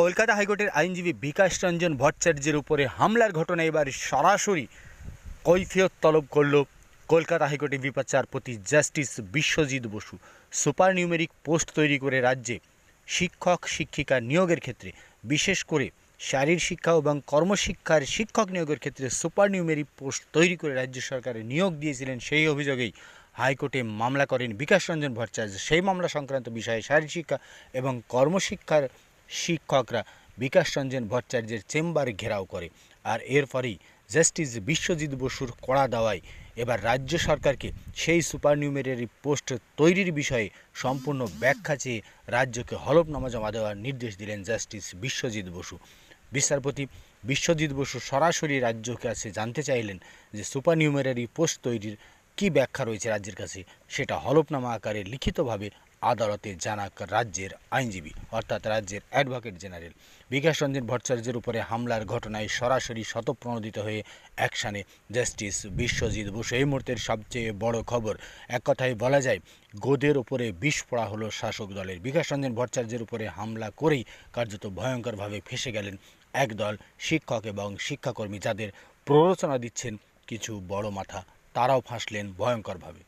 কলকাতা হাইকোর্টের আইনজীবী বিকাশ রঞ্জন ভট্টাচার্যের উপরে হামলার ঘটনা এবার সরাসরি কৈফিয়ত তলব করল কলকাতা হাইকোর্টের বিচারপতি justice Biswajit Basu. Super numeric post তৈরি করে রাজ্যে শিক্ষক, শিক্ষিকা নিয়োগের ক্ষেত্রে, বিশেষ করে শারীর শিক্ষা এবং কর্মশিক্ষার শিক্ষক নিয়োগের ক্ষেত্রে সুপার নিউমেরিক পোস্ট তৈরি করে রাজ্য সরকারের নিয়োগ দিয়েছিলেন সেই অভিযোগেই হাইকোর্টে মামলা করেন বিকাশ রঞ্জন ভট্টাচার্য। সেই মামলা সংক্রান্ত বিষয়ে শারীর শিক্ষা এবং কর্মশিক্ষার শিক্ষকরা বিকাশ রঞ্জন ভট্টাচার্যের চেম্বার ঘেরাও করে। আর এর ফলেই জাস্টিস বিশ্বজিৎ বসুর কড়া দেওয়ায় এবার রাজ্য সরকারকে সেই সুপার নিউমেরারি পোস্ট তৈরির বিষয়ে সম্পূর্ণ ব্যাখ্যা চেয়ে রাজ্যকে হলফনামা জমা দেওয়ার নির্দেশ দিলেন জাস্টিস বিশ্বজিৎ বসু। বিচারপতি বিশ্বজিৎ বসু সরাসরি রাজ্যের কাছে জানতে চাইলেন যে সুপার নিউমেরারি পোস্ট তৈরির কী ব্যাখ্যা রয়েছে রাজ্যের কাছে? সেটা হলফনামা আকারে লিখিতভাবে আদালতে জানাক রাজ্যের আইনজীবী, অর্থাৎ রাজ্যের অ্যাডভোকেট জেনারেল বিকাশ রঞ্জন ভট্টাচার্যের উপরে হামলার ঘটনায় সরাসরি শতপ্রণোদিত হয়ে অ্যাকশানে জাস্টিস বিশ্বজিৎ বসু। এই মুহূর্তের সবচেয়ে বড় খবর, এক কথায় বলা যায়, গোদের উপরে বিষ পড়া হলো শাসক দলের। বিকাশ রঞ্জন ভট্টাচার্যের উপরে হামলা করেই কার্যত ভয়ঙ্করভাবে ফেসে গেলেন একদল শিক্ষক এবং শিক্ষাকর্মী, যাদের প্ররোচনা দিচ্ছেন কিছু বড় মাথা। তারাও ফাঁসলেন ভয়ঙ্করভাবে।